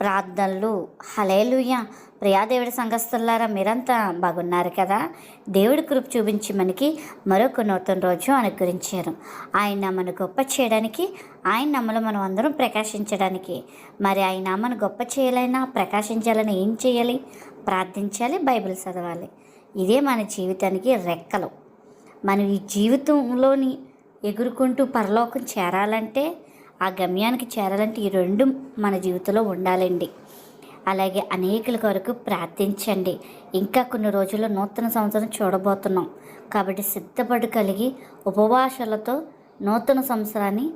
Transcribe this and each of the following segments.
ప్రార్థనలు. హలేలుయ ప్రియాదేవుడి సంఘస్థులారా మీరంతా బాగున్నారు కదా? దేవుడి కృప చూపించి మనకి మరొక నూతన రోజు అనుగ్రహించారు. ఆయన మన గొప్ప చేయడానికి ఆయన నమ్మలు మనం అందరం ప్రకాశించడానికి. మరి ఆయన మన గొప్ప చేయాలైనా ప్రకాశించాలని ఏం చేయాలి? ప్రార్థించాలి బైబిల్ చదవాలి. ఇదే మన జీవితానికి రెక్కలు. మనం ఈ జీవితంలోని ఎగురుకుంటూ పరలోకం చేరాలంటే ఆ గమ్యానికి చేరాలంటే ఈ రెండు మన జీవితంలో ఉండాలండి. అలాగే అనేకుల కొరకు ప్రార్థించండి. ఇంకా కొన్ని రోజుల్లో నూతన సంవత్సరం చూడబోతున్నాం. కాబట్టి సిద్ధపడి కలిగి ఉపవాసాలతో నూతన సంవత్సరాన్ని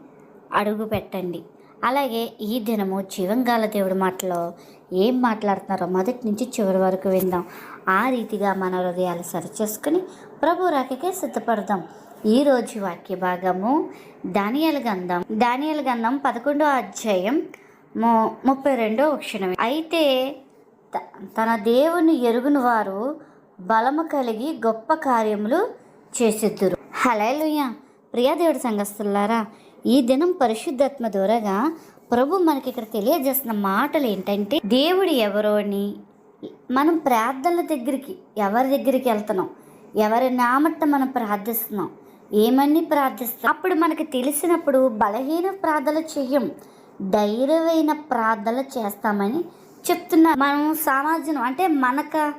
అడుగు పెట్టండి. అలాగే ఈ దినము జీవంగాల దేవుడి మాటలో ఏం మాట్లాడుతున్నారో మొదటి నుంచి చివరి వరకు విందాం. ఆ రీతిగా మన హృదయాలు సరిచేసుకుని ప్రభు రాకకే సిద్ధపడదాం. ఈ రోజు వాక్య భాగము దానియల గంధం దానియల గంధం పదకొండో అధ్యాయం ము ముప్పై రెండో క్షణం అయితే త- తన దేవుని ఎరుగుని వారు బలము కలిగి గొప్ప కార్యములు చేసేద్దురు హలేలుయ్య ప్రియాదేవుడి సంఘస్థులారా ఈ దినం పరిశుద్ధాత్మ దూరగా ప్రభు మనకి ఇక్కడ తెలియజేస్తున్న మాటలు ఏంటంటే దేవుడు ఎవరో అని మనం ప్రార్థనల దగ్గరికి ఎవరి దగ్గరికి వెళ్తున్నాం? ఎవరి నామట్ట మనం ప్రార్థిస్తున్నాం? ఏమని ప్రార్థిస్తాం? అప్పుడు మనకు తెలిసినప్పుడు బలహీన ప్రార్థన చెయ్యం ధైర్యమైన ప్రార్థనలు చేస్తామని చెప్తున్నా. మనం సమాజం అంటే మనకు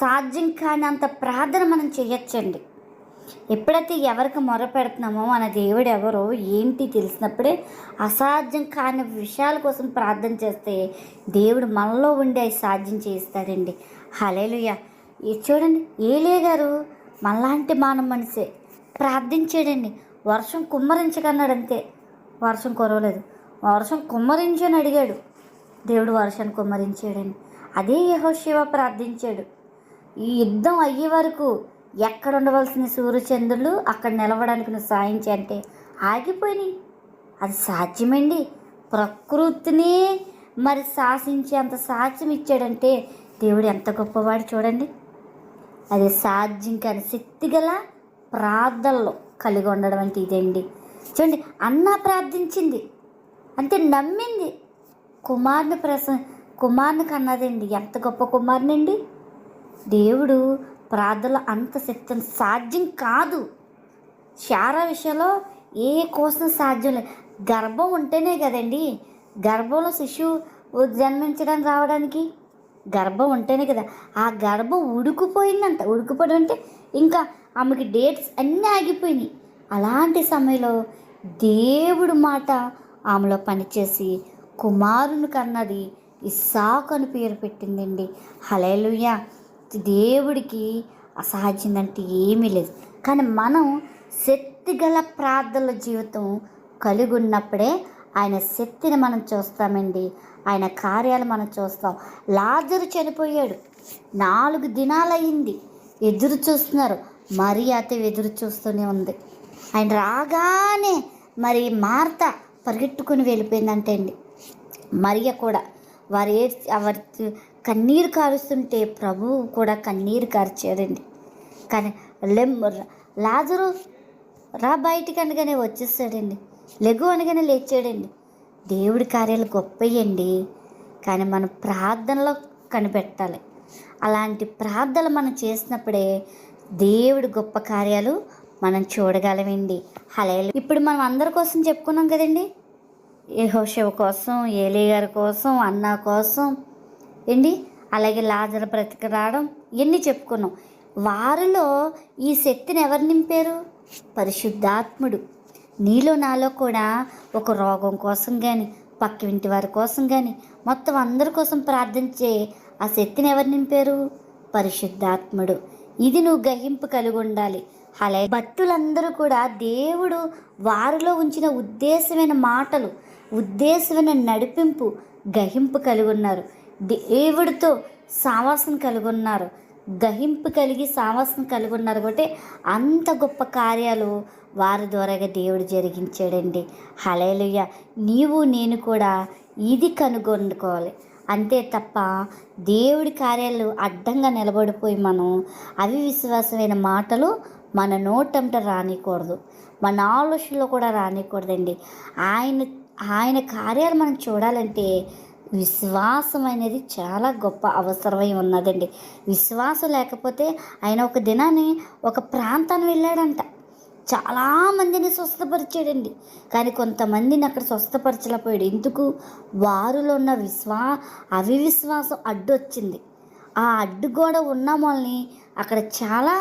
సాధ్యం కానంత ప్రార్థన మనం చేయొచ్చండి. ఎప్పుడైతే ఎవరికి మొర పెడుతున్నామో మన దేవుడు ఎవరో ఏంటి తెలిసినప్పుడే అసాధ్యం కాని విషయాల కోసం ప్రార్థన చేస్తే దేవుడు మనలో ఉండి అవి సాధ్యం చేస్తాడండి. హలేలుయ్య ఇది చూడండి ఏలే గారు మనలాంటి మానవ మనిషే. ప్రార్థించాడండి. వర్షం కుమ్మరించకన్నాడు అంతే వర్షం కురవలేదు. వర్షం కుమ్మరించని అడిగాడు. దేవుడు వర్షాన్ని కుమ్మరించాడండి. అదే యహోశివ ప్రార్థించాడు. ఈ యుద్ధం అయ్యే వరకు ఎక్కడ ఉండవలసిన సూర్యచంద్రులు అక్కడ నిలవడానికి నువ్వు సాయం అంటే ఆగిపోయినాయి. అది సాధ్యమండి. ప్రకృతిని మరి శాసించి అంత సాధ్యం ఇచ్చాడంటే దేవుడు ఎంత గొప్పవాడు చూడండి. అది సాధ్యం కాని శక్తి గల ప్రార్థనలో కలిగి ఉండడం అంటే ఇదండి చూడండి అన్న ప్రార్థించింది. అంటే నమ్మింది. కుమారుని ప్రస కుమారుని కన్నదండి ఎంత గొప్ప కుమారుని అండి దేవుడు ప్రార్థనలో అంత శక్తిని సాధ్యం కాదు. శారా విషయంలో ఏ కోసం సాధ్యం లేదు. గర్భం ఉంటేనే కదండి. గర్భంలో శిశువు జన్మించడానికి రావడానికి గర్భం ఉంటేనే కదా. ఆ గర్భం ఉడుకుపోయిందంట. ఉడుకుపోవడం అంటే ఇంకా ఆమెకి డేట్స్ అన్నీ ఆగిపోయినాయి. అలాంటి సమయంలో దేవుడు మాట ఆమెలో పనిచేసి కుమారుని కన్నది ఇస్సాకు అని పేరు పెట్టిందండి. హలేలుయ్య దేవుడికి అసాధ్యమంటే ఏమీ లేదు. కానీ మనం శక్తి గల ప్రార్థనల జీవితం కలిగి ఉన్నప్పుడే ఆయన శక్తిని మనం చూస్తామండి. ఆయన కార్యాలు మనం చూస్తాం. లాజరు చనిపోయాడు. నాలుగు దినాలయ్యింది. ఎదురు చూస్తున్నారు. మరి అతే ఎదురు చూస్తూనే ఉంది. ఆయన రాగానే మరి మార్త పరిగెట్టుకుని వెళ్ళిపోయిందంటే అండి. మరియ కూడా వారు ఏడ్చి వారి కన్నీరు కారుస్తుంటే ప్రభువు కూడా కన్నీరు కార్చాడండి. కానీ లెమ్ లాజరు రా బయటికి అనగానే వచ్చేసాడండి లెగు అనగానే లేచాడండి. దేవుడి కార్యాలు గొప్పయండి. కానీ మనం ప్రార్థనలో కనిపెట్టాలి. అలాంటి ప్రార్థనలు మనం చేసినప్పుడే దేవుడు గొప్ప కార్యాలు మనం చూడగలమండి. హలేలు ఇప్పుడు మనం అందరి కోసం చెప్పుకున్నాం కదండి. యహోశివ కోసం ఏలీ గారి కోసం అన్న కోసం ఏంటి? అలాగే లాజర బ్రతికి రావడం ఇవన్నీ చెప్పుకున్నాం. వారిలో ఈ శక్తిని ఎవరు నింపారు? పరిశుద్ధాత్ముడు. నీలో నాలో కూడా ఒక రోగం కోసం కానీ పక్క ఇంటి వారి కోసం కానీ మొత్తం అందరి కోసం ప్రార్థించే ఆ శక్తిని ఎవరు నింపారు? పరిశుద్ధాత్ముడు. ఇది నువ్వు గ్రహింపు కలిగి ఉండాలి. అలా భక్తులందరూ కూడా దేవుడు వారిలో ఉంచిన ఉద్దేశమైన మాటలు ఉద్దేశమైన నడిపింపు గ్రహింపు కలిగి ఉన్నారు. దేవుడితో సావాసం కలిగి ఉన్నారు. గహింపు కలిగి సావాసం కలిగి ఉన్నారు కాబట్టి అంత గొప్ప కార్యాలు వారి ద్వారాగా దేవుడు జరిగించాడండి. హలేలుయ్య నీవు నేను కూడా ఇది కనుగొనుకోవాలి. అంతే తప్ప దేవుడి కార్యాలు అడ్డంగా నిలబడిపోయి మనం అవివిశ్వాసమైన మాటలు మన నోటంట రానికూడదు. మన ఆలోచనలో కూడా రానికూడదండి. ఆయన ఆయన కార్యాలు మనం చూడాలంటే విశ్వాసం అనేది చాలా గొప్ప అవసరమై ఉన్నదండి. విశ్వాసం లేకపోతే ఆయన ఒక దినాన్ని ఒక ప్రాంతాన్ని వెళ్ళాడంట. చాలామందిని స్వస్థపరిచాడండి. కానీ కొంతమందిని అక్కడ స్వస్థపరచలేకపోయాడు. ఎందుకు వారిలో ఉన్న విశ్వా అవివిశ్వాసం అడ్డు వచ్చింది ఆ అడ్డుగోడ ఉన్న వాళ్ళని అక్కడ చాలా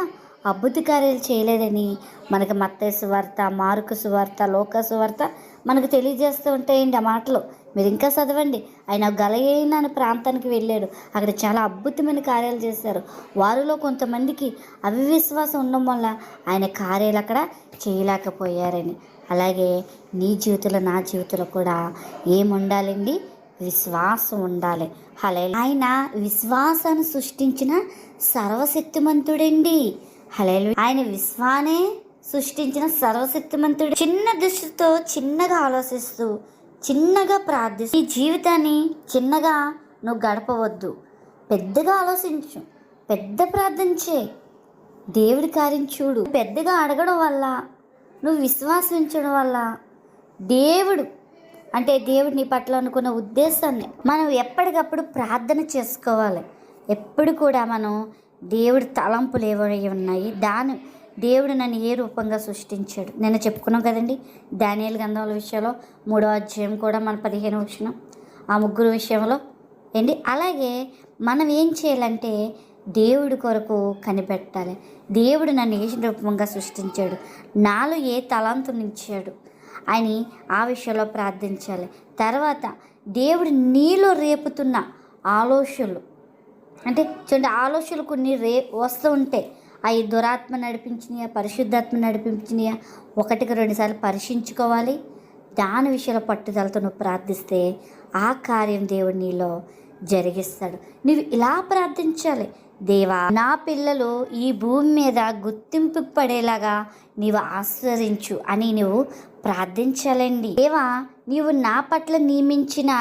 అద్భుత కార్యాలు చేయలేదని మనకి మత్తయ్య సువార్త మార్కు సువార్త లోక సువార్త మనకు తెలియజేస్తూ ఉంటాయండి ఆ మాటలు. మీరు ఇంకా చదవండి. ఆయన గలయైన అనే ప్రాంతానికి వెళ్ళాడు. అక్కడ చాలా అద్భుతమైన కార్యాలు చేశారు. వారిలో కొంతమందికి అవివిశ్వాసం ఉండడం వల్ల ఆయన కార్యాలు అక్కడ చేయలేకపోయారని. అలాగే నీ జీవితంలో నా జీవితంలో కూడా ఏముండాలండి విశ్వాసం ఉండాలి. అలా ఆయన విశ్వాసాన్ని సృష్టించిన సర్వశక్తిమంతుడండి. హలే ఆయన విశ్వానే సృష్టించిన సర్వశక్తిమంతుడు చిన్న దృష్టితో చిన్నగా ఆలోచిస్తూ చిన్నగా ప్రార్థిస్తూ ఈ జీవితాన్ని చిన్నగా నువ్వు గడపవద్దు. పెద్దగా ఆలోచించు. పెద్ద ప్రార్థన చే దేవుడి కార్యం చూడు. పెద్దగా అడగడం వల్ల నువ్వు విశ్వాసించడం వల్ల దేవుడు అంటే దేవుడు నీ పట్ల అనుకున్న ఉద్దేశాన్ని మనం ఎప్పటికప్పుడు ప్రార్థన చేసుకోవాలి. ఎప్పుడు కూడా మనం దేవుడి తలంపులు ఏవై ఉన్నాయి దాని దేవుడు నన్ను ఏ రూపంగా సృష్టించాడు? నేను చెప్పుకున్నాం కదండి ధాన్యాల గంధముల విషయంలో మూడో అధ్యాయం కూడా మన పదిహేను వచ్చిన ఆ ముగ్గురు విషయంలో ఏంటి? అలాగే మనం ఏం చేయాలంటే దేవుడి కొరకు కనిపెట్టాలి. దేవుడు నన్ను ఏ రూపంగా సృష్టించాడు? నాలో ఏ తలాంతునిచ్చాడు అని ఆ విషయంలో ప్రార్థించాలి. తర్వాత దేవుడు నీలో రేపుతున్న ఆలోచనలు అంటే చూడండి ఆలోచనలు కొన్ని రే వస్తూ ఉంటాయి. అవి దురాత్మ నడిపించినయా పరిశుద్ధాత్మ నడిపించినయా ఒకటికి రెండుసార్లు పరీక్షించుకోవాలి. దాని విషయంలో పట్టుదలతో నువ్వు ప్రార్థిస్తే ఆ కార్యం దేవుడు నీలో జరిగిస్తాడు. నువ్వు ఇలా ప్రార్థించాలి. దేవా నా పిల్లలు ఈ భూమి మీద గుర్తింపు పడేలాగా నీవు ఆస్వాదించు అని నువ్వు ప్రార్థించాలండి. దేవా నీవు నా పట్ల నియమించిన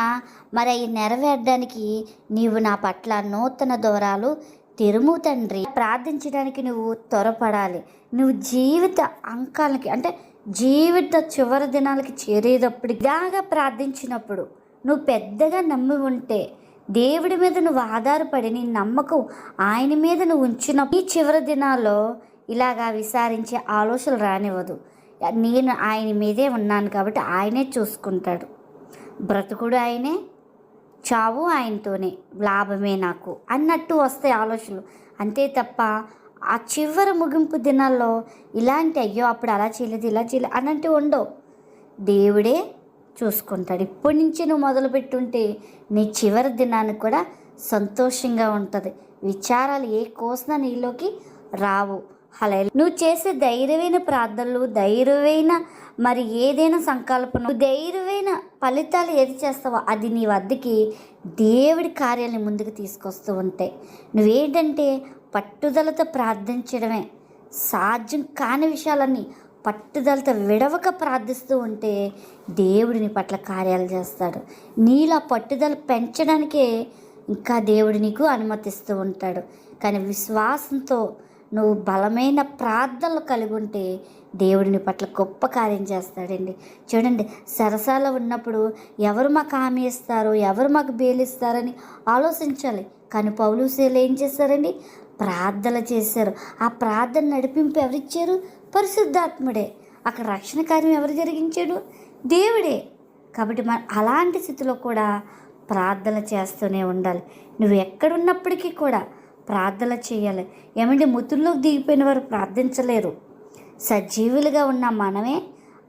మరి అవి నెరవేరడానికి నీవు నా పట్ల నూతన దూరాలు తెరుము తండ్రి. ప్రార్థించడానికి నువ్వు త్వరపడాలి. నువ్వు జీవిత అంకాలకి అంటే జీవిత చివరి దినాలకి చేరేటప్పుడు ఇలాగా ప్రార్థించినప్పుడు నువ్వు పెద్దగా నమ్మి ఉంటే దేవుడి మీద నువ్వు ఆధారపడి నీ నమ్మకం ఆయన మీద నువ్వు ఉంచిన ఈ చివరి దినాల్లో ఇలాగా విసారించే ఆలోచనలు రానివ్వదు. నేను ఆయన మీదే ఉన్నాను కాబట్టి ఆయనే చూసుకుంటాడు. బ్రతుకుడు ఆయనే చావు ఆయనతోనే లాభమే నాకు అన్నట్టు వస్తాయి ఆలోచనలు. అంతే తప్ప ఆ చివరి ముగింపు దినాల్లో ఇలాంటి అయ్యో అప్పుడు అలా చేయలేదు ఇలా చేయలేదు అన్నట్టు ఉండవు. దేవుడే చూసుకుంటాడు. ఇప్పటి నుంచి నువ్వు మొదలు పెట్టుంటే నీ చివరి దినానికి కూడా సంతోషంగా ఉంటుంది. విచారాలు ఏ కోసిన నీలోకి రావు. హలే నువ్వు చేసే ధైర్యమైన ప్రార్థనలు ధైర్యమైన మరి ఏదైనా సంకల్పన నువ్వు ధైర్యమైన ఫలితాలు ఏది చేస్తావో అది నీ వద్దకి దేవుడి కార్యాలను ముందుకు తీసుకొస్తూ ఉంటాయి. నువ్వేంటంటే పట్టుదలతో ప్రార్థించడమే. సాధ్యం కాని విషయాలన్నీ పట్టుదలతో విడవక ప్రార్థిస్తూ ఉంటే దేవుడిని నీ పట్ల కార్యాలు చేస్తాడు. నీలా పట్టుదల పెంచడానికే ఇంకా దేవుడు నీకు అనుమతిస్తూ ఉంటాడు. కానీ విశ్వాసంతో నువ్వు బలమైన ప్రార్థనలు కలిగి ఉంటే దేవుడిని పట్ల గొప్ప కార్యం చేస్తాడండి. చూడండి సరసాల ఉన్నప్పుడు ఎవరు మాకు హామీ ఇస్తారు ఎవరు మాకు బేలిస్తారని ఆలోచించాలి. కానీ పౌలుసేలు ఏం చేస్తారండి ప్రార్థన చేశారు. ఆ ప్రార్థన నడిపింపు ఎవరిచ్చారు? పరిశుద్ధాత్ముడే. అక్కడ రక్షణ కార్యం ఎవరు జరిగించాడు? దేవుడే. కాబట్టి మన అలాంటి స్థితిలో కూడా ప్రార్థన చేస్తూనే ఉండాలి. నువ్వు ఎక్కడున్నప్పటికీ కూడా ప్రార్థన చేయాలి. ఏమంటే ముతుల్లోకి దిగిపోయిన వారు ప్రార్థించలేరు. సజీవులుగా ఉన్న మనమే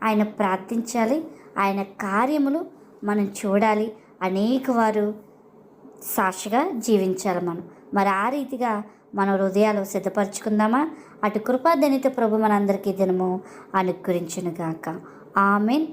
ఆయన ప్రార్థించాలి. ఆయన కార్యములు మనం చూడాలి. అనేక వారు సాక్షిగా జీవించాలి మనం. మరి ఆ రీతిగా మన హృదయాలు సిద్ధపరచుకుందామా? అటు కృపాధనిత ప్రభు మనందరికీ దినము అనుగ్రహించునుగాక. ఆమెన్.